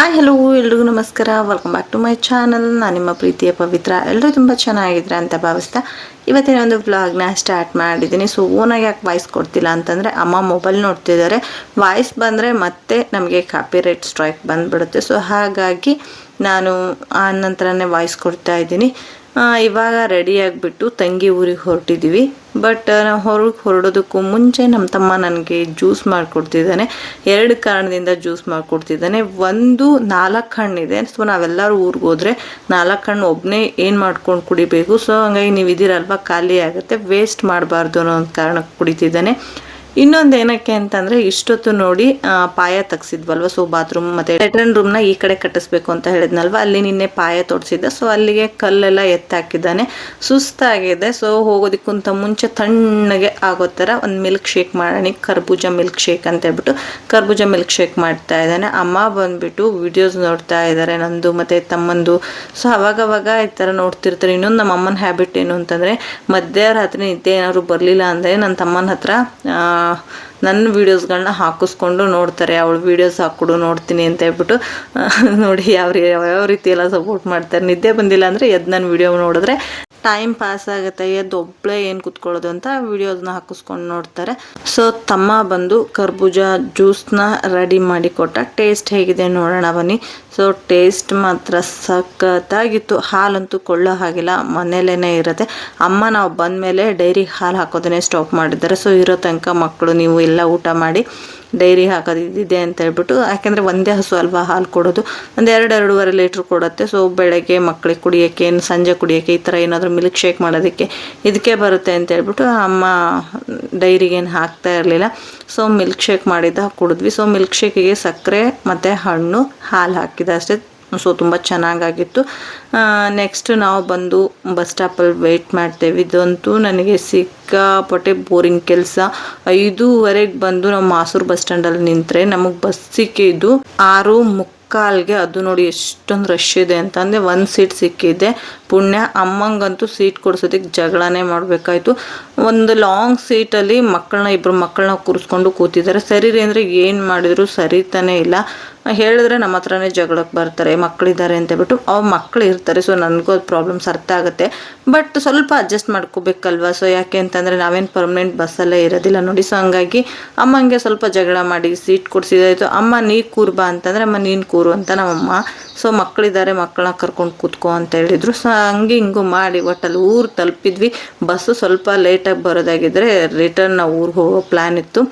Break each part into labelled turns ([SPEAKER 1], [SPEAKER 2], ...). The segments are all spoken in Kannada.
[SPEAKER 1] ಹಾಯ್, ಹಲೋ, ಎಲ್ರಿಗೂ ನಮಸ್ಕಾರ. Welcome back to my channel ನಾನು ನಿಮ್ಮ ಪ್ರೀತಿಯ ಪವಿತ್ರ. ಎಲ್ಲರೂ ತುಂಬ ಚೆನ್ನಾಗಿದ್ರೆ ಅಂತ ಭಾವಿಸ್ತಾ ಇವತ್ತಿನ ಒಂದು ವ್ಲಾಗ್ನ ಸ್ಟಾರ್ಟ್ ಮಾಡಿದ್ದೀನಿ. ಸೊ ಓನಾಗಿ ಯಾಕೆ ವಾಯ್ಸ್ ಕೊಡ್ತಿಲ್ಲ ಅಂತಂದರೆ, ಅಮ್ಮ ಮೊಬೈಲ್ ನೋಡ್ತಿದ್ದಾರೆ. ವಾಯ್ಸ್ ಬಂದರೆ ಮತ್ತೆ ನಮಗೆ ಕಾಪಿ ರೈಟ್ ಸ್ಟ್ರೈಕ್ ಬಂದುಬಿಡುತ್ತೆ. ಸೊ ಹಾಗಾಗಿ ನಾನು ಆ ನಂತರನೇ ವಾಯ್ಸ್ ಕೊಡ್ತಾ ಇದ್ದೀನಿ. ಇವಾಗ ರೆಡಿ ಆಗಿಬಿಟ್ಟು ತಂಗಿ ಊರಿಗೆ ಹೊರಟಿದ್ದೀವಿ ಬಟ್ ನಾವು ಹೊರಗೆ ಹೊರಡೋದಕ್ಕೂ ಮುಂಚೆ ನಮ್ಮ ತಮ್ಮ ನನಗೆ ಜ್ಯೂಸ್ ಮಾಡಿಕೊಡ್ತಿದ್ದಾನೆ. ಎರಡು ಕಾರಣದಿಂದ ಜ್ಯೂಸ್ ಮಾಡಿಕೊಡ್ತಿದ್ದಾನೆ. ಒಂದು ನಾಲ್ಕು ಹಣ್ಣಿದೆ. ಸೊ ನಾವೆಲ್ಲರೂ ಊರಿಗೆ ಹೋದರೆ ನಾಲ್ಕು ಹಣ್ಣು ಒಬ್ಬನೇ ಏನು ಮಾಡ್ಕೊಂಡು ಕುಡಿಬೇಕು? ಸೊ ಹಂಗಾಗಿ ನೀವು ಇದ್ದೀರಲ್ವ ಖಾಲಿ ಆಗುತ್ತೆ. ವೇಸ್ಟ್ ಮಾಡಬಾರ್ದು ಅನ್ನೋ ಒಂದು ಕಾರಣಕ್ಕೆ ಕುಡಿತಿದ್ದಾನೆ. ಇನ್ನೊಂದು ಏನಕ್ಕೆ ಅಂತಂದ್ರೆ ಇಷ್ಟೊತ್ತು ನೋಡಿ ಪಾಯ ತಗ್ಸಿದ್ವಲ್ವ ಸೊ ಬಾತ್ರೂಮ್ ಮತ್ತೆ ಲೆಟ್ರಿನ್ ರೂಮ್ನ ಈ ಕಡೆ ಕಟ್ಟಿಸ್ಬೇಕು ಅಂತ ಹೇಳಿದ್ನಲ್ವ, ಅಲ್ಲಿ ನಿನ್ನೆ ಪಾಯ ತೋರಿಸಿದ್ದೆ ಸೊ ಅಲ್ಲಿಗೆ ಕಲ್ಲೆಲ್ಲ ಎತ್ತಾಕಿದ್ದಾನೆ, ಸುಸ್ತಾಗಿದೆ ಸೊ ಹೋಗೋದಕ್ಕಿಂತ ಮುಂಚೆ ತಣ್ಣಗೆ ಆಗೋ ಥರ ಒಂದು ಮಿಲ್ಕ್ ಶೇಕ್ ಮಾಡೋಣ, ಕರ್ಬೂಜ ಮಿಲ್ಕ್ ಶೇಕ್ ಅಂತ ಹೇಳ್ಬಿಟ್ಟು ಕರ್ಬೂಜ ಮಿಲ್ಕ್ ಶೇಕ್ ಮಾಡ್ತಾ ಇದ್ದಾನೆ. ಅಮ್ಮ ಬಂದ್ಬಿಟ್ಟು ವಿಡಿಯೋಸ್ ನೋಡ್ತಾ ಇದ್ದಾರೆ ನಂದು, ಮತ್ತೆ ತಮ್ಮಂದು ಸೊ ಅವಾಗವಾಗ ಈ ಥರ ನೋಡ್ತಿರ್ತಾರೆ. ಇನ್ನೊಂದು ನಮ್ಮ ಅಮ್ಮನ ಹ್ಯಾಬಿಟ್ ಏನು ಅಂತಂದರೆ ಮಧ್ಯರಾತ್ರಿ ನಿದ್ದೆ ಏನಾದ್ರು ಬರಲಿಲ್ಲ ಅಂದರೆ ನನ್ನ ತಮ್ಮನ ಹತ್ರ ನನ್ನ ವೀಡಿಯೋಸ್ಗಳನ್ನ ಹಾಕಿಸ್ಕೊಂಡು ನೋಡ್ತಾರೆ. ಅವಳು ವೀಡಿಯೋಸ್ ಹಾಕ್ಕೊಡು, ನೋಡ್ತೀನಿ ಅಂತ ಹೇಳ್ಬಿಟ್ಟು ನೋಡಿ ಯಾವ ಯಾವ ರೀತಿ ಎಲ್ಲ ಸಪೋರ್ಟ್ ಮಾಡ್ತಾರೆ. ನಿದ್ದೆ ಬಂದಿಲ್ಲ ಅಂದರೆ ಎದ್ದು ನನ್ನ ವೀಡಿಯೋ ನೋಡಿದ್ರೆ ಟೈಮ್ ಪಾಸ್ ಆಗುತ್ತೆ ಒಬ್ಬಳೇ ಏನು ಕುತ್ಕೊಳ್ಳೋದು ಅಂತ ವಿಡಿಯೋದನ್ನ ಹಾಕಿಸ್ಕೊಂಡು ನೋಡ್ತಾರೆ. ಸೊ ತಮ್ಮ ಬಂದು ಕರ್ಬೂಜ ಜ್ಯೂಸ್ನ ರೆಡಿ ಮಾಡಿ ಕೊಟ್ಟ ಟೇಸ್ಟ್ ಹೇಗಿದೆ ನೋಡೋಣ ಬನ್ನಿ. ಸೊ ಟೇಸ್ಟ್ ಮಾತ್ರ ಸಖತ್ತಾಗಿತ್ತು. ಹಾಲಂತೂ ಕೊಳ್ಳೋ ಹಾಗಿಲ್ಲ ಮನೇಲೇ ಇರುತ್ತೆ. ಅಮ್ಮ ನಾವು ಬಂದಮೇಲೆ ಡೈರಿ ಹಾಲು ಹಾಕೋದನ್ನೇ ಸ್ಟಾಪ್ ಮಾಡಿದ್ದಾರೆ. ಸೊ ಇರೋ ತನಕ ಮಕ್ಕಳು, ನೀವು ಎಲ್ಲ ಊಟ ಮಾಡಿ ಡೈರಿ ಹಾಕೋದಿದೆ ಅಂತ ಹೇಳ್ಬಿಟ್ಟು, ಯಾಕೆಂದರೆ ಒಂದೇ ಹಸು ಅಲ್ವಾ ಹಾಲು ಕೊಡೋದು. ಒಂದು ಎರಡು ಎರಡೂವರೆ ಲೀಟ್ರ್ ಕೊಡುತ್ತೆ. ಸೊ ಬೆಳಗ್ಗೆ ಮಕ್ಕಳಿಗೆ ಕುಡಿಯೋಕ್ಕೆ ಏನು ಸಂಜೆ ಕುಡಿಯೋಕ್ಕೆ ಈ ಥರ ಏನಾದರೂ ಮಿಲ್ಕ್ ಶೇಕ್ ಮಾಡೋದಕ್ಕೆ ಇದಕ್ಕೆ ಬರುತ್ತೆ ಅಂತ ಹೇಳ್ಬಿಟ್ಟು ಅಮ್ಮ ಡೈರಿಗೇನು ಹಾಕ್ತಾ ಇರಲಿಲ್ಲ. ಸೊ ಮಿಲ್ಕ್ ಶೇಕ್ ಮಾಡಿದ್ದ ಕುಡಿದ್ವಿ. ಸೊ ಮಿಲ್ಕ್ ಶೇಕಿಗೆ ಸಕ್ಕರೆ ಮತ್ತು ಹಣ್ಣು ಹಾಲು ಹಾಕಿದ ಅಷ್ಟೇ. ಸೊ ತುಂಬ ಚೆನ್ನಾಗಾಗಿತ್ತು. ನೆಕ್ಸ್ಟ್ ನಾವು ಬಂದು ಬಸ್ ಸ್ಟಾಪಲ್ಲಿ ವೆಯ್ಟ್ ಮಾಡ್ತೇವೆ. ಇದಂತೂ ನನಗೆ ಸಿಕ್ಕಾಪಟ್ಟೆ ಬೋರಿಂಗ್ ಕೆಲಸ. ಐದೂವರೆಗೆ ಬಂದು ನಾವು ಮಾಸೂರು ಬಸ್ ಸ್ಟ್ಯಾಂಡಲ್ಲಿ ನಿಂತರೆ ನಮಗೆ ಬಸ್ ಸಿಕ್ಕಿದ್ದು ಆರು ಮುಕ್ಕಾಲ್ಗೆ ಅದು ನೋಡಿ ಎಷ್ಟೊಂದು ರಶ್ ಇದೆ ಅಂತಂದರೆ ಒಂದು ಸೀಟ್ ಸಿಕ್ಕಿದೆ. ಪುಣ್ಯ. ಅಮ್ಮಂಗಂತೂ ಸೀಟ್ ಕೊಡ್ಸೋದಕ್ಕೆ ಜಗಳನೇ ಮಾಡಬೇಕಾಯ್ತು. ಒಂದು ಲಾಂಗ್ ಸೀಟಲ್ಲಿ ಮಕ್ಕಳನ್ನ ಇಬ್ಬರು ಮಕ್ಕಳನ್ನ ಕೂರಿಸ್ಕೊಂಡು ಕೂತಿದ್ದಾರೆ. ಸರಿ ರೀ ಅಂದರೆ ಏನು ಮಾಡಿದ್ರು ಸರಿತಾನೇ ಇಲ್ಲ. ಹೇಳಿದ್ರೆ ನಮ್ಮ ಹತ್ರನೇ ಜಗಳಕ್ಕೆ ಬರ್ತಾರೆ ಮಕ್ಕಳಿದ್ದಾರೆ ಅಂತ ಹೇಳ್ಬಿಟ್ಟು. ಅವ್ ಮಕ್ಕಳು ಇರ್ತಾರೆ ಸೊ ನನಗೂ ಅದು ಪ್ರಾಬ್ಲಮ್ಸ್ ಅರ್ಥ ಆಗುತ್ತೆ. ಬಟ್ ಸ್ವಲ್ಪ ಅಡ್ಜಸ್ಟ್ ಮಾಡ್ಕೋಬೇಕಲ್ವಾ? ಸೊ ಯಾಕೆ ಅಂತಂದರೆ ನಾವೇನು ಪರ್ಮನೆಂಟ್ ಬಸ್ಸಲ್ಲೇ ಇರೋದಿಲ್ಲ ನೋಡಿ. ಸೊ ಹಂಗಾಗಿ ಅಮ್ಮಂಗೆ ಸ್ವಲ್ಪ ಜಗಳ ಮಾಡಿ ಸೀಟ್ ಕೊಡಿಸಿದಾಯಿತು. ಅಮ್ಮ ನೀ ಕೂರು ಬಾ ಅಂತಂದರೆ, ಅಮ್ಮ ನೀನು ಕೂರು ಅಂತ ನಮ್ಮಮ್ಮ ಸೊ ಮಕ್ಕಳಿದ್ದಾರೆ ಮಕ್ಕಳನ್ನ ಕರ್ಕೊಂಡು ಕೂತ್ಕೊ ಅಂತ ಹೇಳಿದ್ರು. ಸೊ ಹಂಗೆ ಹಿಂಗೂ ಮಾಡಿ ಒಟ್ಟಲ್ಲಿ ಊರು ತಲುಪಿದ್ವಿ. ಬಸ್ಸು ಸ್ವಲ್ಪ ಲೇಟಾಗಿ ಬರೋದಾಗಿದ್ದರೆ ರಿಟರ್ನ್ ನಾವು ಊರಿಗೆ ಹೋಗೋ ಪ್ಲ್ಯಾನ್ ಇತ್ತು.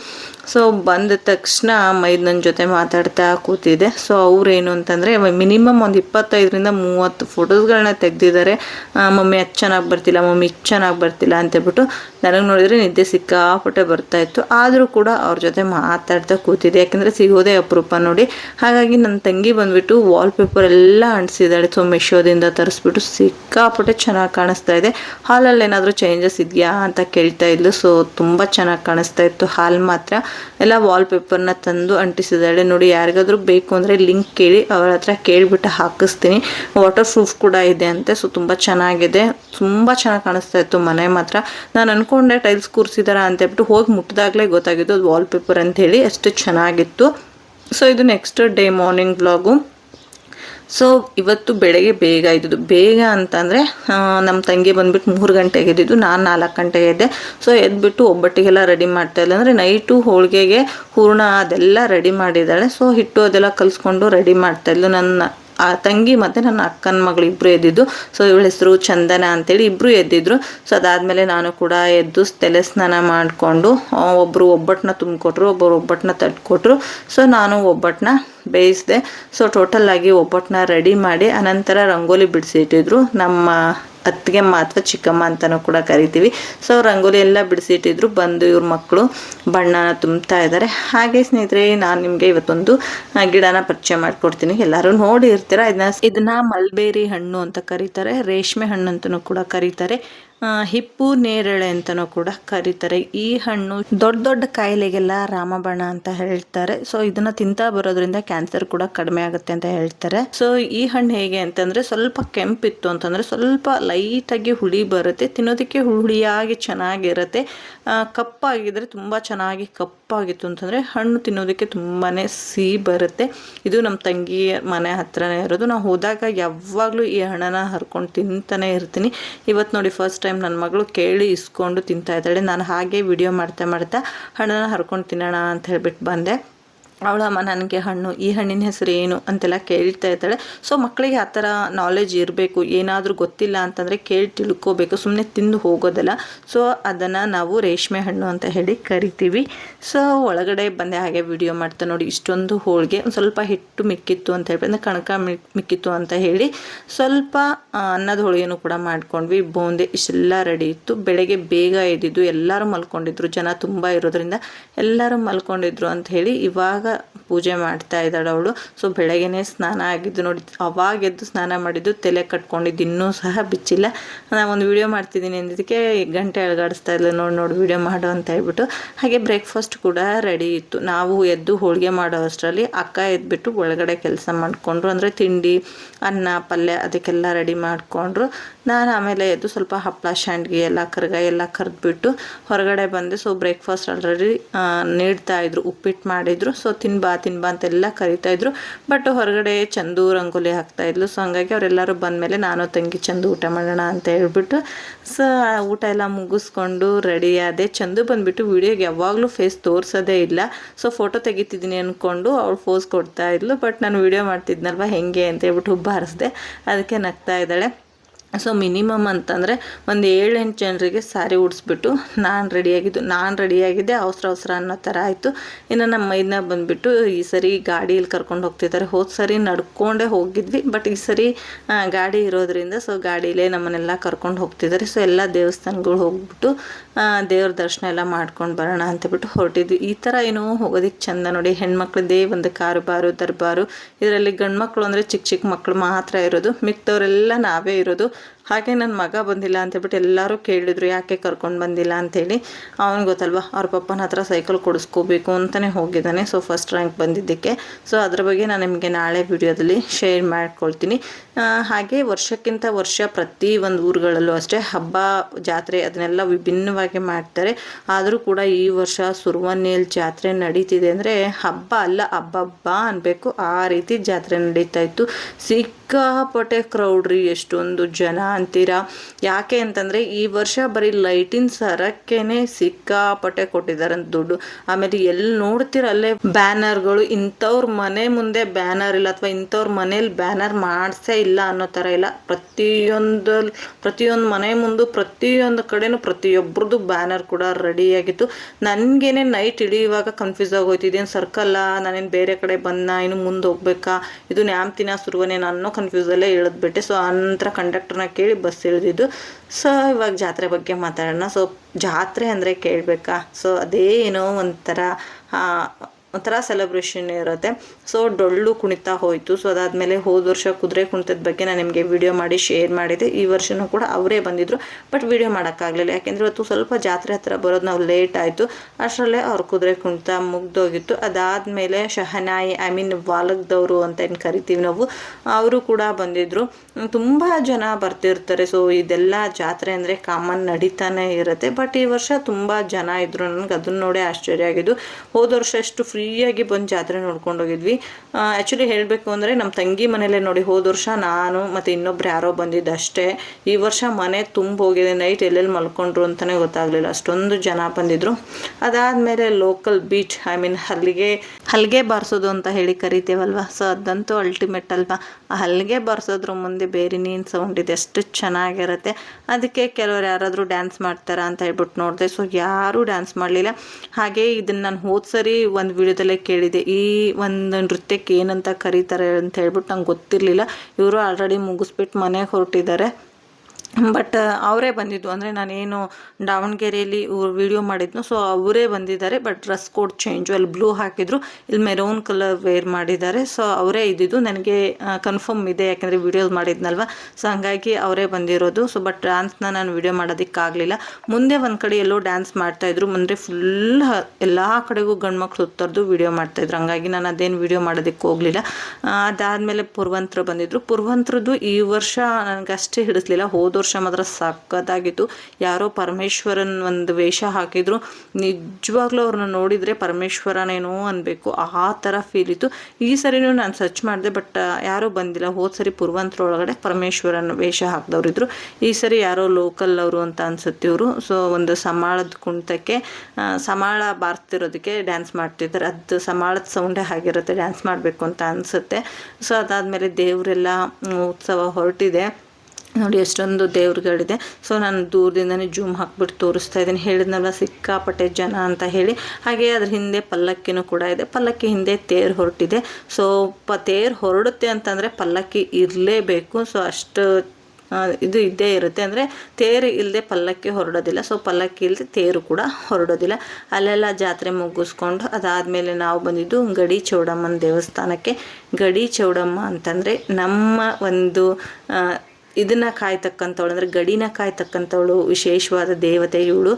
[SPEAKER 1] ಸೊ ಬಂದ ತಕ್ಷಣ ಮೈದನ ಜೊತೆ ಮಾತಾಡ್ತಾ ಕೂತಿದ್ದೆ. ಸೊ ಏನು ಅಂತಂದರೆ ಮಿನಿಮಮ್ ಒಂದು ಇಪ್ಪತ್ತೈದರಿಂದ ಮೂವತ್ತು ಫೋಟೋಸ್ಗಳನ್ನ ತೆಗೆದಿದ್ದಾರೆ. ಮಮ್ಮಿ ಅದು ಚೆನ್ನಾಗಿ ಬರ್ತಿಲ್ಲ, ಮಮ್ಮಿ ಇದು ಚೆನ್ನಾಗಿ ಬರ್ತಿಲ್ಲ ಅಂತೇಳ್ಬಿಟ್ಟು ನನಗೆ ನೋಡಿದರೆ ನಿದ್ದೆ ಸಿಕ್ಕಾಪಟ್ಟೆ ಬರ್ತಾ ಇತ್ತು. ಆದರೂ ಕೂಡ ಅವ್ರ ಜೊತೆ ಮಾತಾಡ್ತಾ ಕೂತಿದ್ದೆ. ಯಾಕೆಂದರೆ ಸಿಗೋದೇ ಅಪರೂಪ ನೋಡಿ. ಹಾಗಾಗಿ ನನ್ನ ತಂಗಿ ಬಂದುಬಿಟ್ಟು ವಾಲ್ಪೇಪರ್ ಎಲ್ಲ ಅಂಟಿಸಿದ್ದಾಳೆ. ಸೊ ಮೆಶೋದಿಂದ ತರಿಸ್ಬಿಟ್ಟು ಸಿಕ್ಕಾಪಟ್ಟೆ ಚೆನ್ನಾಗಿ ಕಾಣಿಸ್ತಾ ಇದೆ. ಹಾಲಲ್ಲಿ ಏನಾದರೂ ಚೇಂಜಸ್ ಇದೆಯಾ ಅಂತ ಕೇಳ್ತಾ ಇದ್ಲು. ಸೊ ತುಂಬ ಚೆನ್ನಾಗಿ ಕಾಣಿಸ್ತಾ ಇತ್ತು. ಹಾಲು ಮಾತ್ರ. ಎಲ್ಲ ವಾಲ್ಪೇಪರ್ನ ತಂದು ಅಂಟಿಸಿದ್ದಾಳೆ. ನೋಡಿ, ಯಾರಿಗಾದ್ರೂ ಬೇಕು ಅಂದರೆ ಲಿಂಕ್ ಕೇಳಿ, ಅವರ ಹತ್ರ ಕೇಳಿಬಿಟ್ಟು ಹಾಕಿಸ್ತೀನಿ. ವಾಟರ್ ಪ್ರೂಫ್ ಕೂಡ ಇದೆ ಅಂತೆ ಸೊ ತುಂಬ ಚೆನ್ನಾಗಿದೆ. ತುಂಬ ಚೆನ್ನಾಗಿ ಕಾಣಿಸ್ತಾ ಇತ್ತು ಮನೆ ಮಾತ್ರ. ನಾನು ಅಂದ್ಕೊಂಡೆ ಟೈಲ್ಸ್ ಕೂರಿಸಿದಾರ ಅಂತ ಹೇಳ್ಬಿಟ್ಟು ಹೋಗಿ ಮುಟ್ಟಿದಾಗಲೇ ಗೊತ್ತಾಗಿದ್ದು ಅದು ವಾಲ್ಪೇಪರ್ ಅಂತ ಹೇಳಿ, ಅಷ್ಟು ಚೆನ್ನಾಗಿತ್ತು. ಸೊ ಇದು next day morning vlog so ಇವತ್ತು ಬೆಳಗ್ಗೆ ಬೇಗ ಇದ್ದಿದ್ದು. ಬೇಗ ಅಂತಂದರೆ ನಮ್ಮ ತಂಗಿ ಬಂದ್ಬಿಟ್ಟು ಮೂರು ಗಂಟೆಗೆ ಎದ್ದಿದ್ದು. ನಾನು ನಾಲ್ಕು ಗಂಟೆಗೆ ಎದ್ದೆ. ಸೊ ಎದ್ಬಿಟ್ಟು ಒಬ್ಬಟ್ಟಿಗೆಲ್ಲ ರೆಡಿ ಮಾಡ್ತಾ ಇಲ್ಲ. ಅಂದರೆ ನೈಟು ಹೋಳಿಗೆಗೆ ಹೂರ್ಣ ಅದೆಲ್ಲ ರೆಡಿ ಮಾಡಿದ್ದಾಳೆ. ಸೊ ಹಿಟ್ಟು ಅದೆಲ್ಲ ಕಲಿಸ್ಕೊಂಡು ರೆಡಿ ಮಾಡ್ತಾ ಇದ್ಲು ನನ್ನ ಆ ತಂಗಿ ಮತ್ತು ನನ್ನ ಅಕ್ಕನ ಮಗಳು ಇಬ್ಬರು ಎದ್ದಿದ್ದು. ಸೊ ಇವಳ ಹೆಸರು ಚಂದನ ಅಂತೇಳಿ ಇಬ್ಬರು ಎದ್ದಿದ್ರು. ಸೊ ಅದಾದಮೇಲೆ ನಾನು ಕೂಡ ಎದ್ದು ತಲೆ ಸ್ನಾನ ಮಾಡಿಕೊಂಡು ಒಬ್ಬರು ಒಬ್ಬಟ್ಟನ್ನ ತುಂಬಿಕೊಟ್ರು, ಒಬ್ಬರು ಒಬ್ಬಟ್ಟನ್ನ ತಟ್ಕೊಟ್ರು. ಸೊ ನಾನು ಒಬ್ಬಟ್ಟನ್ನ ಬೇಯಿಸಿದೆ. ಸೊ ಟೋಟಲ್ ಆಗಿ ಒಬ್ಬಟ್ಟನ್ನ ರೆಡಿ ಮಾಡಿ, ಅನಂತರ ರಂಗೋಲಿ ಬಿಡಿಸಿಟ್ಟಿದ್ರು. ನಮ್ಮ ಅತ್ತಿಗೆಮ್ಮ ಅಥವಾ ಚಿಕ್ಕಮ್ಮ ಅಂತಲೂ ಕೂಡ ಕರಿತೀವಿ. ಸೊ ರಂಗೋಲಿ ಎಲ್ಲ ಬಿಡಿಸಿಟ್ಟಿದ್ರು. ಬಂದು ಇವ್ರ ಮಕ್ಕಳು ಬಣ್ಣನ ತುಂಬ್ತಾ ಇದ್ದಾರೆ. ಹಾಗೆ ಸ್ನೇಹಿತರೆ, ನಾನು ನಿಮಗೆ ಇವತ್ತೊಂದು ಗಿಡನ ಪರಿಚಯ ಮಾಡಿಕೊಡ್ತೀನಿ. ಎಲ್ಲರೂ ನೋಡಿ ಇರ್ತೀರ ಇದನ್ನ ಇದನ್ನ ಮಲ್ಬೇರಿ ಹಣ್ಣು ಅಂತ ಕರೀತಾರೆ. ರೇಷ್ಮೆ ಹಣ್ಣು ಅಂತಲೂ ಕೂಡ ಕರೀತಾರೆ. ಹಿಪ್ಪು ನೇರಳೆ ಅಂತಲೂ ಕೂಡ ಕರೀತಾರೆ. ಈ ಹಣ್ಣು ದೊಡ್ಡ ದೊಡ್ಡ ಕಾಯಿಲೆಗೆಲ್ಲ ರಾಮಬಾಣ ಅಂತ ಹೇಳ್ತಾರೆ. ಸೊ ಇದನ್ನ ತಿಂತಾ ಬರೋದ್ರಿಂದ ಕ್ಯಾನ್ಸರ್ ಕೂಡ ಕಡಿಮೆ ಆಗುತ್ತೆ ಅಂತ ಹೇಳ್ತಾರೆ. ಸೊ ಈ ಹಣ್ಣು ಹೇಗೆ ಅಂತಂದ್ರೆ ಸ್ವಲ್ಪ ಕೆಂಪಿತ್ತು ಅಂತಂದ್ರೆ ಸ್ವಲ್ಪ ಲೈಟ್ ಆಗಿ ಹುಳಿ ಬರುತ್ತೆ. ತಿನ್ನೋದಕ್ಕೆ ಹುಳಿಯಾಗಿ ಚೆನ್ನಾಗಿರುತ್ತೆ. ಕಪ್ಪಾಗಿದ್ರೆ ತುಂಬಾ ಚೆನ್ನಾಗಿ ಕಪ್ಪಾಗಿತ್ತು ಅಂತಂದ್ರೆ ಹಣ್ಣು ತಿನ್ನೋದಕ್ಕೆ ತುಂಬಾನೇ ಸಿಹಿ ಬರುತ್ತೆ. ಇದು ನಮ್ಮ ತಂಗಿ ಮನೆ ಹತ್ರನೇ ಇರೋದು. ನಾವು ಹೋದಾಗ ಯಾವಾಗಲೂ ಈ ಹಣ್ಣನ್ನ ಹರ್ಕೊಂಡು ತಿಂತಾನೆ ಇರ್ತೀನಿ. ಇವತ್ತು ನೋಡಿ ಫಸ್ಟ್ ಟೈಮ್ ನನ್ನ ಮಗಳು ಕೇಳಿ ಇಸ್ಕೊಂಡು ತಿಂತಾ ಇದ್ದಾಳೆ. ನಾನು ಹಾಗೆ ವಿಡಿಯೋ ಮಾಡ್ತಾ ಮಾಡ್ತಾ ಹಣನ ಹರ್ಕೊಂಡು ತಿನ್ನೋಣ ಅಂತ ಹೇಳ್ಬಿಟ್ಟು ಬಂದೆ. ಅವಳಮ್ಮ ನನಗೆ ಹಣ್ಣು, ಈ ಹಣ್ಣಿನ ಹೆಸರು ಏನು ಅಂತೆಲ್ಲ ಕೇಳ್ತಾ ಇದ್ದಾಳೆ. ಸೊ ಮಕ್ಕಳಿಗೆ ಆ ಥರ ನಾಲೆಜ್ ಇರಬೇಕು, ಏನಾದರೂ ಗೊತ್ತಿಲ್ಲ ಅಂತಂದರೆ ಕೇಳಿ ತಿಳ್ಕೋಬೇಕು ಸುಮ್ಮನೆ ತಿಂದು ಹೋಗೋದಲ್ಲ. ಸೊ ಅದನ್ನು ನಾವು ರೇಷ್ಮೆ ಹಣ್ಣು ಅಂತ ಹೇಳಿ ಕರಿತೀವಿ. ಸೊ ಒಳಗಡೆ ಬಂದೆ, ಹಾಗೆ ವಿಡಿಯೋ ಮಾಡ್ತಾ ನೋಡಿ, ಇಷ್ಟೊಂದು ಹೋಳಿಗೆ, ಒಂದು ಸ್ವಲ್ಪ ಹಿಟ್ಟು ಮಿಕ್ಕಿತ್ತು ಅಂತ ಹೇಳಿ ಅಂದರೆ ಕಣಕ ಮಿಕ್ಕಿತ್ತು ಅಂತ ಹೇಳಿ, ಸ್ವಲ್ಪ ಅನ್ನದ ಹೋಳಿಗೆನೂ ಕೂಡ ಮಾಡ್ಕೊಂಡ್ವಿ. ಬೋಂದೆ ಇಷ್ಟೆಲ್ಲ ರೆಡಿ ಇತ್ತು. ಬೆಳಗ್ಗೆ ಬೇಗ ಎದ್ದಿದ್ದು, ಎಲ್ಲರೂ ಮಲ್ಕೊಂಡಿದ್ರು, ಜನ ತುಂಬ ಇರೋದ್ರಿಂದ ಎಲ್ಲರೂ ಮಲ್ಕೊಂಡಿದ್ರು ಅಂತ ಹೇಳಿ, ಇವಾಗ ಪೂಜೆ ಮಾಡ್ತಾ ಇದ್ದಾಳೆ ಅವಳು. ಸೊ ಬೆಳಗ್ಗೆನೇ ಸ್ನಾನ ಆಗಿದ್ದು ನೋಡಿ, ಅವಾಗ ಎದ್ದು ಸ್ನಾನ ಮಾಡಿದ್ದು ತಲೆ ಕಟ್ಕೊಂಡಿದ್ದು ಇನ್ನೂ ಸಹ ಬಿಚ್ಚಿಲ್ಲ. ನಾನು ಒಂದು ವಿಡಿಯೋ ಮಾಡ್ತಿದ್ದೀನಿ ಅಂದಿದ್ದಕ್ಕೆ ಗಂಟೆ ಅಳಗಾಡಿಸ್ತಾ ಇಲ್ಲ ನೋಡಿ ನೋಡಿ ವಿಡಿಯೋ ಮಾಡು ಅಂತ ಹೇಳ್ಬಿಟ್ಟು ಹಾಗೆ ಬ್ರೇಕ್ಫಾಸ್ಟ್ ಕೂಡ ರೆಡಿ ಇತ್ತು. ನಾವು ಎದ್ದು ಹೋಳಿಗೆ ಮಾಡೋ ಅಷ್ಟರಲ್ಲಿ ಅಕ್ಕ ಎದ್ಬಿಟ್ಟು ಒಳಗಡೆ ಕೆಲಸ ಮಾಡಿಕೊಂಡ್ರು. ಅಂದರೆ ತಿಂಡಿ, ಅನ್ನ, ಪಲ್ಯ ಅದಕ್ಕೆಲ್ಲ ರೆಡಿ ಮಾಡಿಕೊಂಡ್ರು. ನಾನು ಆಮೇಲೆ ಎದ್ದು ಸ್ವಲ್ಪ ಹಪ್ಪಳ ಶಾಂಡ್ಗಿ ಎಲ್ಲ ಕರ್ಗಾಯಿ ಎಲ್ಲ ಕರೆದ್ಬಿಟ್ಟು ಹೊರಗಡೆ ಬಂದೆ. ಸೊ ಬ್ರೇಕ್ಫಾಸ್ಟ್ ಆಲ್ರೆಡಿ ನೀಡ್ತಾ ಇದ್ರು, ಉಪ್ಪಿಟ್ಟು ಮಾಡಿದ್ರು. ಸೊ ತಿನ್ಬಾ ತಿನ್ಬಾ ಅಂತೆಲ್ಲ ಕರಿತಾ ಇದ್ರು. ಬಟ್ ಹೊರಗಡೆ ಚಂದು ರಂಗೋಲಿ ಹಾಕ್ತಾ ಇದ್ಲು. ಸೊ ಹಂಗಾಗಿ ಅವರೆಲ್ಲರೂ ಬಂದಮೇಲೆ ನಾನು ತಂಗಿ ಚಂದು ಊಟ ಮಾಡೋಣ ಅಂತ ಹೇಳ್ಬಿಟ್ಟು ಸೊ ಊಟ ಎಲ್ಲ ಮುಗಿಸ್ಕೊಂಡು ರೆಡಿ ಆದೆ. ಚಂದು ಬಂದ್ಬಿಟ್ಟು ವಿಡಿಯೋಗೆ ಯಾವಾಗಲೂ ಫೇಸ್ ತೋರಿಸೋದೇ ಇಲ್ಲ. ಸೊ ಫೋಟೋ ತೆಗಿತಿದ್ದೀನಿ ಅಂದ್ಕೊಂಡು ಅವಳು ಫೋಸ್ ಕೊಡ್ತಾ ಇದ್ಲು. ಬಟ್ ನಾನು ವಿಡಿಯೋ ಮಾಡ್ತಿದ್ನಲ್ವ, ಹೆಂಗೆ ಅಂತ ಹೇಳ್ಬಿಟ್ಟು ಹುಬ್ಬ ಹಾರಿಸ್ದೆ ಅದಕ್ಕೆ ನಗ್ತಾ ಇದ್ದಾಳೆ. ಸೊ ಮಿನಿಮಮ್ ಅಂತಂದರೆ ಒಂದು ಏಳೆಂಟು ಜನರಿಗೆ ಸಾರಿ ಉಡಿಸ್ಬಿಟ್ಟು ನಾನು ರೆಡಿಯಾಗಿದ್ದು ನಾನು ರೆಡಿಯಾಗಿದ್ದೆ ಅವಸರ ಅವಸರ ಅನ್ನೋ ಥರ ಆಯಿತು. ಇನ್ನು ನಮ್ಮ ಮೈದನ ಬಂದುಬಿಟ್ಟು ಈ ಸರಿ ಗಾಡಿಯಲ್ಲಿ ಕರ್ಕೊಂಡು ಹೋಗ್ತಿದ್ದಾರೆ ಹೋದ ಸರಿ ನಡ್ಕೊಂಡೇ ಹೋಗಿದ್ವಿ ಬಟ್ ಈ ಸರಿ ಗಾಡಿ ಇರೋದ್ರಿಂದ ಸೊ ಗಾಡೀಲೇ ನಮ್ಮನ್ನೆಲ್ಲ ಕರ್ಕೊಂಡು ಹೋಗ್ತಿದ್ದಾರೆ ಸೊ ಎಲ್ಲ ದೇವಸ್ಥಾನಗಳು ಹೋಗ್ಬಿಟ್ಟು ದೇವ್ರ ದರ್ಶನ ಎಲ್ಲ ಮಾಡ್ಕೊಂಡು ಬರೋಣ ಅಂತ ಬಿಟ್ಟು ಹೊರಟಿದ್ವಿ. ಈ ಥರ ಏನೋ ಹೋಗೋದಕ್ಕೆ ಚಂದ ನೋಡಿ. ಹೆಣ್ಮಕ್ಳದ್ದೇ ಒಂದು ಕಾರುಬಾರು, ದರ್ಬಾರು. ಇದರಲ್ಲಿ ಗಂಡು ಮಕ್ಕಳು ಅಂದರೆ ಚಿಕ್ಕ ಚಿಕ್ಕ ಮಕ್ಕಳು ಮಾತ್ರ ಇರೋದು. ಮಿಕ್ಕವರೆಲ್ಲ ನಾವೇ ಇರೋದು. ಹಾಗೆ ನನ್ನ ಮಗ ಬಂದಿಲ್ಲ ಅಂತೇಳ್ಬಿಟ್ಟು ಎಲ್ಲರೂ ಕೇಳಿದ್ರು, ಯಾಕೆ ಕರ್ಕೊಂಡು ಬಂದಿಲ್ಲ? ಅಂತೇಳಿ ಅವ್ನಿಗೆ ಗೊತ್ತಲ್ವಾ, ಅವ್ರ ಪಪ್ಪನ ಹತ್ರ ಸೈಕಲ್ ಕೊಡಿಸ್ಕೋಬೇಕು ಅಂತಲೇ ಹೋಗಿದ್ದಾನೆ ಸೊ ಫಸ್ಟ್ ರ್ಯಾಂಕ್ ಬಂದಿದ್ದಕ್ಕೆ. ಸೊ ಅದ್ರ ಬಗ್ಗೆ ನಾನು ನಿಮಗೆ ನಾಳೆ ವಿಡಿಯೋದಲ್ಲಿ ಶೇರ್ ಮಾಡ್ಕೊಳ್ತೀನಿ. ಹಾಗೆ ವರ್ಷಕ್ಕಿಂತ ವರ್ಷ ಪ್ರತಿ ಒಂದು ಊರುಗಳಲ್ಲೂ ಅಷ್ಟೇ ಹಬ್ಬ, ಜಾತ್ರೆ ಅದನ್ನೆಲ್ಲ ವಿಭಿನ್ನವಾಗಿ ಮಾಡ್ತಾರೆ. ಆದರೂ ಕೂಡ ಈ ವರ್ಷ ಸುರುವನ್ನೇಲ್ ಜಾತ್ರೆ ನಡೀತಿದೆ ಅಂದರೆ ಹಬ್ಬ ಅಲ್ಲ ಹಬ್ಬಬ್ಬ ಅನ್ಬೇಕು. ಆ ರೀತಿ ಜಾತ್ರೆ ನಡೀತಾ ಇತ್ತು. ಸಿಕ್ಕಾಪಟ್ಟೆ ಕ್ರೌಡ್ರಿ ಎಷ್ಟೊಂದು ಜನ ಅಂತೀರಾ? ಯಾಕೆ ಅಂತಂದರೆ ಈ ವರ್ಷ ಬರೀ ಲೈಟಿನ ಸರಕ್ಕೇನೆ ಸಿಕ್ಕಾಪಟ್ಟೆ ಕೊಟ್ಟಿದ್ದಾರೆ ಅಂತ ದುಡ್ಡು. ಆಮೇಲೆ ಎಲ್ಲಿ ನೋಡ್ತೀರ ಅಲ್ಲೇ ಬ್ಯಾನರ್ಗಳು, ಇಂಥವ್ರ ಮನೆ ಮುಂದೆ ಬ್ಯಾನರ್ ಇಲ್ಲ ಅಥವಾ ಇಂಥವ್ರ ಮನೇಲಿ ಬ್ಯಾನರ್ ಮಾಡಿಸೇ ಇಲ್ಲ ಅನ್ನೋ ಥರ ಇಲ್ಲ. ಪ್ರತಿಯೊಂದು ಪ್ರತಿಯೊಂದು ಮನೆ ಮುಂದೆ, ಪ್ರತಿಯೊಂದು ಕಡೆನೂ ಪ್ರತಿಯೊಬ್ಬರದ್ದು ಬ್ಯಾನರ್ ಕೂಡ ರೆಡಿಯಾಗಿತ್ತು ನನಗೇನೆ ನೈಟ್ ಇಳಿಯುವಾಗ ಕನ್ಫ್ಯೂಸ್ ಆಗೋಯ್ತು. ಇದೇನು ಸರ್ಕಲ್ಲ ನಾನೇನು ಬೇರೆ ಕಡೆ ಬಂದ ಇನ್ನು ಮುಂದೆ ಹೋಗ್ಬೇಕಾ? ಇದು ನ್ಯಾಮ್ತಿನ ಶುರುವನೇ ನಾನು ಕನ್ಫ್ಯೂಸಲ್ಲೇ ಇಳಿದ್ಬಿಟ್ಟೆ ಸೊ ಆನಂತರ ಕಂಡಕ್ಟರ್ನ ಕೇಳಿ ಬಸ್ ಇಳಿದಿದ್ದು ಸೊ ಇವಾಗ ಜಾತ್ರೆ ಬಗ್ಗೆ ಮಾತಾಡೋಣ. ಸೊ ಜಾತ್ರೆ ಅಂದರೆ ಕೇಳಬೇಕಾ? ಸೊ ಅದೇ ಏನೋ ಒಂಥರ ಒಂಥರ ಸೆಲೆಬ್ರೇಷನ್ ಇರುತ್ತೆ. ಸೊ ಡೊಳ್ಳು ಕುಣಿತಾ ಹೋಯಿತು. ಸೊ ಅದಾದಮೇಲೆ ಹೋದ ವರ್ಷ ಕುದುರೆ ಕುಣಿತದ ಬಗ್ಗೆ ನಾನು ನಿಮಗೆ ವಿಡಿಯೋ ಮಾಡಿ ಶೇರ್ ಮಾಡಿದ್ದೆ ಈ ವರ್ಷನೂ ಕೂಡ ಅವರೇ ಬಂದಿದ್ದರು ಬಟ್ ವಿಡಿಯೋ ಮಾಡೋಕ್ಕಾಗಲಿಲ್ಲ. ಯಾಕೆಂದರೆ ಇವತ್ತು ಸ್ವಲ್ಪ ಜಾತ್ರೆ ಹತ್ರ ಬರೋದು ನಾವು ಲೇಟ್ ಆಯಿತು. ಅಷ್ಟರಲ್ಲೇ ಅವ್ರ ಕುದುರೆ ಕುಣಿತ ಮುಗ್ದೋಗಿತ್ತು. ಅದಾದಮೇಲೆ ಶಹನಾಯಿ ಐ ಮೀನ್ ವಾಲಕ್ದವರು ಅಂತ ಏನು ಕರಿತೀವಿ ನಾವು, ಅವರು ಕೂಡ ಬಂದಿದ್ದರು ತುಂಬ ಜನ ಬರ್ತಿರ್ತಾರೆ. ಸೊ ಇದೆಲ್ಲ ಜಾತ್ರೆ ಅಂದರೆ ಕಾಮನ್ ನಡೀತಾನೆ ಇರುತ್ತೆ. ಬಟ್ ಈ ವರ್ಷ ತುಂಬ ಜನ ಇದ್ದರು ನನಗೆ ಅದನ್ನ ನೋಡೇ ಆಶ್ಚರ್ಯ ಆಗಿದ್ದು. ಹೋದ ವರ್ಷ ಅಷ್ಟು ಫ್ರೀಯಾಗಿ ಬಂದು ಜಾತ್ರೆ ನೋಡ್ಕೊಂಡೋಗಿದ್ವಿ ಆ್ಯಕ್ಚುಲಿ ಹೇಳಬೇಕು ಅಂದರೆ ನಮ್ಮ ತಂಗಿ ಮನೇಲೆ ನೋಡಿ, ಹೋದ ವರ್ಷ ನಾನು ಮತ್ತು ಇನ್ನೊಬ್ರು ಯಾರೋ ಬಂದಿದ್ದು ಅಷ್ಟೇ ಈ ವರ್ಷ ಮನೆ ತುಂಬ ಹೋಗಿದೆ ನೈಟ್ ಎಲ್ಲೆಲ್ಲಿ ಮಲ್ಕೊಂಡ್ರು ಅಂತಲೇ ಗೊತ್ತಾಗಲಿಲ್ಲ. ಅಷ್ಟೊಂದು ಜನ ಬಂದಿದ್ದರು ಅದಾದಮೇಲೆ ಲೋಕಲ್ ಬೀಚ್ ಐ ಮೀನ್ ಹಲ್ಲಿಗೆ ಹಲ್ಗೆ ಬಾರಿಸೋದು ಅಂತ ಹೇಳಿ ಕರಿತೇವಲ್ವ? ಸೊ ಅದಂತೂ ಅಲ್ಟಿಮೇಟ್ ಅಲ್ವಾ? ಆ ಹಲ್ಗೆ ಬಾರಿಸೋದ್ರ ಮುಂದೆ ಬೇರೆ ನೀನು ಸೌಂಡ್ ಇದೆ? ಎಷ್ಟು ಚೆನ್ನಾಗಿರುತ್ತೆ. ಅದಕ್ಕೆ ಕೆಲವರು ಯಾರಾದರೂ ಡ್ಯಾನ್ಸ್ ಮಾಡ್ತಾರಾ ಅಂತ ಹೇಳ್ಬಿಟ್ಟು ನೋಡಿದೆ. ಸೊ ಯಾರೂ ಡ್ಯಾನ್ಸ್ ಮಾಡಲಿಲ್ಲ. ಹಾಗೆ ಇದನ್ನು ನಾನು ಹೋದ ಸರಿ ಒಂದು ವಿಡಿಯೋದಲ್ಲೇ ಕೇಳಿದೆ, ಈ ಒಂದು ನೃತ್ಯಕ್ಕೆ ಏನಂತ ಕರೀತಾರೆ ಅಂತ ಹೇಳ್ಬಿಟ್ಟು ನಂಗೆ ಗೊತ್ತಿರಲಿಲ್ಲ. ಇವರು ಆಲ್ರೆಡಿ ಮುಗಿಸ್ಬಿಟ್ಟು ಮನೆಗೆ ಹೊರಟಿದ್ದಾರೆ. ಬಟ್ ಅವರೇ ಬಂದಿದ್ದು. ಅಂದರೆ ನಾನೇನು ದಾವಣಗೆರೆಯಲ್ಲಿ ವಿಡಿಯೋ ಮಾಡಿದ್ನು ಸೊ ಅವರೇ ಬಂದಿದ್ದಾರೆ, ಬಟ್ ಡ್ರೆಸ್ ಕೋಡ್ ಚೇಂಜು ಅಲ್ಲಿ ಬ್ಲೂ ಹಾಕಿದ್ರು, ಇಲ್ಲಿ ಮೆರೂನ್ ಕಲರ್ ವೇರ್ ಮಾಡಿದ್ದಾರೆ. ಸೊ ಅವರೇ ಇದ್ದಿದ್ದು. ನನಗೆ ಕನ್ಫರ್ಮ್ ಇದೆ, ಯಾಕೆಂದರೆ ವಿಡಿಯೋಸ್ ಮಾಡಿದ್ನಲ್ವ. ಸೊ ಹಂಗಾಗಿ ಅವರೇ ಬಂದಿರೋದು. ಸೊ ಬಟ್ ಡ್ಯಾನ್ಸ್ನ ನಾನು ವಿಡಿಯೋ ಮಾಡೋದಕ್ಕಾಗಲಿಲ್ಲ. ಮುಂದೆ ಒಂದು ಕಡೆ ಎಲ್ಲೋ ಡ್ಯಾನ್ಸ್ ಮಾಡ್ತಾಯಿದ್ರು ಮುಂದೆ ಫುಲ್ ಎಲ್ಲ ಕಡೆಗೂ ಗಂಡು ಮಕ್ಳು ಸುತ್ತರ್ದು ವಿಡಿಯೋ ಮಾಡ್ತಾಯಿದ್ರು ಹಂಗಾಗಿ ನಾನು ಅದೇನು ವಿಡಿಯೋ ಮಾಡೋದಕ್ಕೆ ಹೋಗಲಿಲ್ಲ. ಅದಾದಮೇಲೆ ಪುರ್ವಂತರು ಬಂದಿದ್ರು. ಪುರ್ವಂತರದ್ದು ಈ ವರ್ಷ ನನಗೆ ಅಷ್ಟೇ ಹಿಡಿಸ್ಲಿಲ್ಲ. ಹೋದ ಮಾತ್ರ ಸಖತ್ತಾಗಿತ್ತು ಯಾರೋ ಪರಮೇಶ್ವರನ್ ಒಂದು ವೇಷ ಹಾಕಿದ್ರು. ನಿಜವಾಗ್ಲೂ ಅವ್ರನ್ನ ನೋಡಿದರೆ ಪರಮೇಶ್ವರನೇನೋ ಅನ್ಬೇಕು. ಆ ಥರ ಫೀಲ್ ಇತ್ತು. ಈ ಸರಿನೂ ನಾನು ಸರ್ಚ್ ಮಾಡಿದೆ ಬಟ್ ಯಾರೂ ಬಂದಿಲ್ಲ. ಹೋದ ಸರಿ ಪುರ್ವಂತರ ಒಳಗಡೆ ಪರಮೇಶ್ವರನ್ ವೇಷ ಹಾಕಿದವರಿದ್ರು ಈ ಸರಿ ಯಾರೋ ಲೋಕಲ್ ಅವರು ಅಂತ ಅನ್ಸುತ್ತೆ ಇವರು. ಸೊ ಒಂದು ಸಮಾಳದ ಕುಣಿತಕ್ಕೆ ಸಮಾಳ ಬಾರ್ತಿರೋದಕ್ಕೆ ಡ್ಯಾನ್ಸ್ ಮಾಡ್ತಿದ್ದಾರೆ. ಅದು ಸಮಾಳದ ಸೌಂಡೇ ಆಗಿರುತ್ತೆ ಡ್ಯಾನ್ಸ್ ಮಾಡಬೇಕು ಅಂತ ಅನಿಸುತ್ತೆ. ಸೊ ಅದಾದಮೇಲೆ ದೇವರೆಲ್ಲ ಉತ್ಸವ ಹೊರಟಿದೆ. ನೋಡಿ, ಎಷ್ಟೊಂದು ದೇವ್ರುಗಳಿದೆ. ಸೊ ನಾನು ದೂರದಿಂದನೇ ಜೂಮ್ ಹಾಕ್ಬಿಟ್ಟು ತೋರಿಸ್ತಾ ಇದ್ದೀನಿ. ಹೇಳಿದ್ನಲ್ಲ, ಸಿಕ್ಕಾಪಟ್ಟೆ ಜನ ಅಂತ ಹೇಳಿ. ಹಾಗೆ ಅದ್ರ ಹಿಂದೆ ಪಲ್ಲಕ್ಕಿನೂ ಕೂಡ ಇದೆ. ಪಲ್ಲಕ್ಕಿ ಹಿಂದೆ ತೇರು ಹೊರಟಿದೆ. ಸೊ ಪ, ತೇರು ಹೊರಡುತ್ತೆ ಅಂತಂದರೆ ಪಲ್ಲಕ್ಕಿ ಇರಲೇಬೇಕು. ಸೊ ಅಷ್ಟು ಇದು ಇದ್ದೇ ಇರುತ್ತೆ. ಅಂದರೆ, ತೇರು ಇಲ್ಲದೆ ಪಲ್ಲಕ್ಕಿ ಹೊರಡೋದಿಲ್ಲ. ಸೊ ಪಲ್ಲಕ್ಕಿ ಇಲ್ಲದೆ ತೇರು ಕೂಡ ಹೊರಡೋದಿಲ್ಲ. ಅಲ್ಲೆಲ್ಲ ಜಾತ್ರೆ ಮುಗಿಸ್ಕೊಂಡು, ಅದಾದಮೇಲೆ ನಾವು ಬಂದಿದ್ದು ಗಡಿ ಚೌಡಮ್ಮನ ದೇವಸ್ಥಾನಕ್ಕೆ. ಗಡಿ ಚೌಡಮ್ಮ ಅಂತಂದರೆ ನಮ್ಮ ಒಂದು ಇದನ್ನು ಕಾಯ್ತಕ್ಕಂಥವಳು, ಅಂದರೆ ಗಡಿನ ಕಾಯ್ತಕ್ಕಂಥವಳು, ವಿಶೇಷವಾದ ದೇವತೆ ಇವಳು.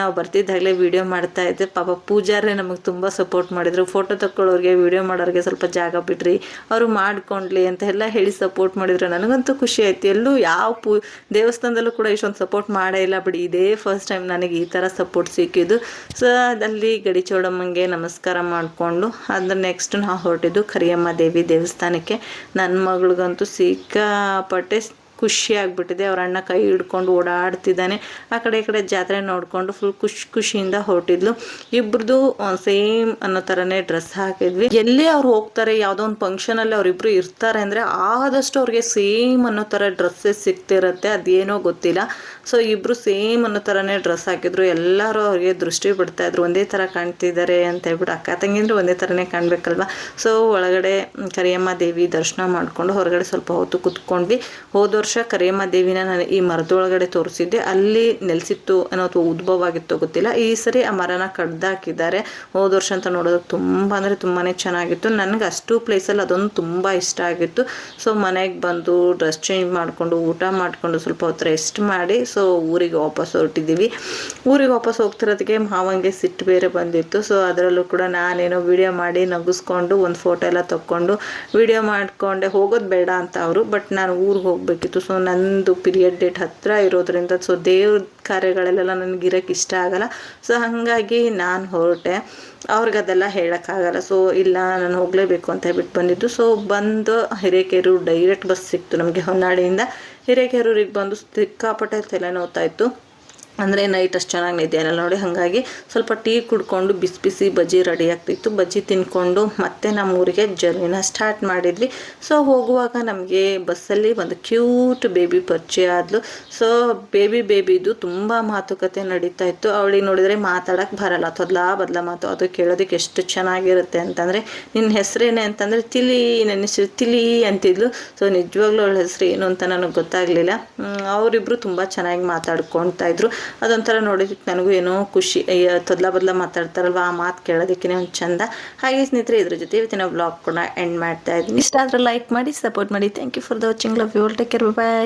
[SPEAKER 1] ನಾವು ಬರ್ತಿದ್ದಾಗಲೇ ವಿಡಿಯೋ ಮಾಡ್ತಾ ಇದ್ದೆ. ಪಾಪ ಪೂಜಾರೇ ನಮಗೆ ತುಂಬ ಸಪೋರ್ಟ್ ಮಾಡಿದರು. ಫೋಟೋ ತಕ್ಕೊಳ್ಳೋರಿಗೆ ವಿಡಿಯೋ ಮಾಡೋರಿಗೆ ಸ್ವಲ್ಪ ಜಾಗ ಬಿಡ್ರಿ. ಅವರು ಮಾಡ್ಕೊಂಡ್ಲಿ ಅಂತ ಎಲ್ಲ ಹೇಳಿ ಸಪೋರ್ಟ್ ಮಾಡಿದ್ರು. ನನಗಂತೂ ಖುಷಿ ಆಯ್ತು. ಎಲ್ಲೂ ಯಾವ ಪೂ, ದೇವಸ್ಥಾನದಲ್ಲೂ ಕೂಡ ಇಷ್ಟೊಂದು ಸಪೋರ್ಟ್ ಮಾಡೇ ಇಲ್ಲ. ಬಿಡಿ ಇದೇ ಫಸ್ಟ್ ಟೈಮ್ ನನಗೆ ಈ ಥರ ಸಪೋರ್ಟ್ ಸಿಕ್ಕಿದ್ದು. ಸೊ ಅದಲ್ಲಿ ಗಡಿ ಚೌಡಮ್ಮಂಗೆ ನಮಸ್ಕಾರ ಮಾಡಿಕೊಂಡು, ಅದ್ರ ನೆಕ್ಸ್ಟ್ ನಾವು ಹೊರಟಿದ್ದು ಕರಿಯಮ್ಮ ದೇವಿ ದೇವಸ್ಥಾನಕ್ಕೆ. ನನ್ನ ಮಗಳಿಗಂತೂ ಸಿಕ್ಕಾಪಟ್ಟೆ ಖುಷಿ ಆಗಿಬಿಟ್ಟಿದೆ ಅವ್ರ ಅಣ್ಣ ಕೈ ಹಿಡ್ಕೊಂಡು ಓಡಾಡ್ತಿದ್ದಾನೆ. ಆ ಕಡೆ ಈ ಕಡೆ ಜಾತ್ರೆ ನೋಡಿಕೊಂಡು ಫುಲ್ ಖುಷಿ ಖುಷಿಯಿಂದ ಹೊರಟಿದ್ಲು. ಇಬ್ರದ್ದು ಸೇಮ್ ಅನ್ನೋ ಥರನೇ ಡ್ರೆಸ್ ಹಾಕಿದ್ವಿ. ಎಲ್ಲಿ ಅವ್ರು ಹೋಗ್ತಾರೆ, ಯಾವುದೋ ಒಂದು ಫಂಕ್ಷನಲ್ಲಿ ಅವರಿಬ್ಬರು ಇರ್ತಾರೆ ಅಂದರೆ ಆದಷ್ಟು ಅವ್ರಿಗೆ ಸೇಮ್ ಅನ್ನೋ ಥರ ಡ್ರೆಸ್ಸಸ್ ಸಿಗ್ತಿರತ್ತೆ, ಅದೇನೋ ಗೊತ್ತಿಲ್ಲ. ಸೊ ಇಬ್ಬರು ಸೇಮ್ ಅನ್ನೋ ಥರನೇ ಡ್ರೆಸ್ ಹಾಕಿದ್ರು. ಎಲ್ಲರೂ ಅವ್ರಿಗೆ ದೃಷ್ಟಿ ಬಿಡ್ತಾ ಇದ್ರು. ಒಂದೇ ಥರ ಕಾಣ್ತಿದ್ದಾರೆ ಅಂತ ಹೇಳ್ಬಿಟ್ಟು ಅಕ್ಕ ತಂಗಿಂದ್ರೆ ಒಂದೇ ಥರನೇ ಕಾಣಬೇಕಲ್ವ? ಸೊ ಒಳಗಡೆ ಕರಿಯಮ್ಮ ದೇವಿ ದರ್ಶನ ಮಾಡಿಕೊಂಡು ಹೊರಗಡೆ ಸ್ವಲ್ಪ ಹೊತ್ತು ಕುತ್ಕೊಂಡ್ವಿ. ಹೋದವ್ರು ವರ್ಷ ಕರಿಯಮ್ಮ ದೇವಿನ ನಾನು ಈ ಮರದೊಳಗಡೆ ತೋರಿಸಿದ್ದೆ. ಅಲ್ಲಿ ನೆಲೆಸಿತ್ತು ಅನ್ನೋದು ಉದ್ಭವ ಆಗಿತ್ತು ಗೊತ್ತಿಲ್ಲ. ಈ ಸರಿ ಆ ಮರನ ಕಡ್ದಾಕಿದ್ದಾರೆ. ಹೋದ ವರ್ಷ ಅಂತ ನೋಡೋದಕ್ಕೆ ತುಂಬ ಅಂದರೆ ತುಂಬಾ ಚೆನ್ನಾಗಿತ್ತು. ನನಗೆ ಅಷ್ಟು ಪ್ಲೇಸಲ್ಲಿ ಅದೊಂದು ತುಂಬ ಇಷ್ಟ ಆಗಿತ್ತು. ಸೊ ಮನೆಗೆ ಬಂದು ಡ್ರೆಸ್ ಚೇಂಜ್ ಮಾಡಿಕೊಂಡು, ಊಟ ಮಾಡಿಕೊಂಡು ಸ್ವಲ್ಪ ಹೊತ್ತು ರೆಸ್ಟ್ ಮಾಡಿ ಸೊ ಊರಿಗೆ ವಾಪಸ್ ಹೊರಟಿದ್ದೀವಿ. ಊರಿಗೆ ವಾಪಸ್ ಹೋಗ್ತಿರೋದಕ್ಕೆ ಮಾವಂಗೆ ಸಿಟ್ಟು ಬೇರೆ ಬಂದಿತ್ತು. ಸೊ ಅದರಲ್ಲೂ ಕೂಡ ನಾನೇನೋ ವಿಡಿಯೋ ಮಾಡಿ ನಗಿಸ್ಕೊಂಡು, ಒಂದು ಫೋಟೋ ಎಲ್ಲ ತಕ್ಕೊಂಡು ವಿಡಿಯೋ ಮಾಡಿಕೊಂಡೆ. ಹೋಗೋದು ಬೇಡ ಅಂತ ಅವರು ಬಟ್ ನಾನು ಊರಿಗೆ ಹೋಗಬೇಕಿತ್ತು. ಸೊ ನಂದು ಪಿರಿಯಡ್ ಡೇಟ್ ಹತ್ತಿರ ಇರೋದ್ರಿಂದ ಸೊ ದೇವ್ರ ಕಾರ್ಯಗಳಲ್ಲೆಲ್ಲ ನನಗೆ ಇರೋಕ್ಕೆ ಇಷ್ಟ ಆಗಲ್ಲ. ಸೊ ಹಾಗಾಗಿ ನಾನು ಹೊರಟೆ. ಅವ್ರಿಗೆ ಅದೆಲ್ಲ ಹೇಳೋಕ್ಕಾಗಲ್ಲ ಸೊ ಇಲ್ಲ, ನಾನು ಹೋಗಲೇಬೇಕು ಅಂತ ಹೇಳ್ಬಿಟ್ಟು ಬಂದಿದ್ದು. ಸೊ ಬಂದು ಹಿರೇಕೆರು ಡೈರೆಕ್ಟ್ ಬಸ್ ಸಿಕ್ತು ನಮಗೆ ಹೊನ್ನಾಳಿಯಿಂದ. ಹಿರೇಕೆರೂರಿಗೆ ಬಂದು ಸಿಕ್ಕಾಪಟ್ಟೆ ತಲೆ ನೋವ್ತಾ ಇತ್ತು. ಅಂದರೆ ನೈಟ್ ಅಷ್ಟು ಚೆನ್ನಾಗಿ ನಿದ್ದೆ ನೋಡಿ, ಹಾಗಾಗಿ ಸ್ವಲ್ಪ ಟೀ ಕುಡ್ಕೊಂಡು ಬಿಸಿ ಬಿಸಿ ಬಜ್ಜಿ ರೆಡಿ ಆಗ್ತಿತ್ತು. ಬಜ್ಜಿ ತಿನ್ಕೊಂಡು ಮತ್ತೆ ನಮ್ಮ ಊರಿಗೆ ಜರ್ನಿನ ಸ್ಟಾರ್ಟ್ ಮಾಡಿದ್ವಿ. ಸೊ ಹೋಗುವಾಗ ನಮಗೆ ಬಸ್ಸಲ್ಲಿ ಒಂದು ಕ್ಯೂಟ್ ಬೇಬಿ ಪರಿಚಯ ಆದಲು. ಸೊ ಬೇಬಿ ಬೇಬಿದು ತುಂಬ ಮಾತುಕತೆ ನಡೀತಾ ಇತ್ತು. ಅವಳಿಗೆ ನೋಡಿದರೆ ಮಾತಾಡೋಕ್ಕೆ ಬರಲ್ಲ. ತೊದಲಾ ಬದಲ ಮಾತು. ಅದು ಕೇಳೋದಕ್ಕೆ ಎಷ್ಟು ಚೆನ್ನಾಗಿರುತ್ತೆ ಅಂತಂದರೆ ನಿನ್ನ ಹೆಸರೇನೆ ಅಂತಂದರೆ ತಿಳಿ ನನ್ನ ಹೆಸರು ತಿಳಿ ಅಂತಿದ್ಲು. ಸೊ ನಿಜವಾಗ್ಲೂ ಅವಳ ಹೆಸರು ಏನು ಅಂತ ನನಗೆ ಗೊತ್ತಾಗಲಿಲ್ಲ. ಅವರಿಬ್ಬರು ತುಂಬ ಚೆನ್ನಾಗಿ ಮಾತಾಡ್ಕೊಳ್ತಾ ಇದ್ರು. ಅದೊಂಥರ ನೋಡಿದಕ್ಕೆ ನನಗೂ ಏನೋ ಖುಷಿ ತೊದಲ ಬದಲ ಮಾತಾಡ್ತಾರಲ್ವ ಆ ಮಾತು ಕೇಳೋದಕ್ಕೆ ಒಂದು ಚಂದ. ಹಾಗೆ ಸ್ನೇಹಿತರೆ, ಇದ್ರ ಜೊತೆ ಇವತ್ತಿನ ಬ್ಲಾಗ್ ಕೂಡ ಎಂಡ್ ಮಾಡ್ತಾ ಇದ್ದೀನಿ. ಇಷ್ಟ ಆದ್ರೆ ಲೈಕ್ ಮಾಡಿ ಸಪೋರ್ಟ್ ಮಾಡಿ. Thank you for the watching love you take care bye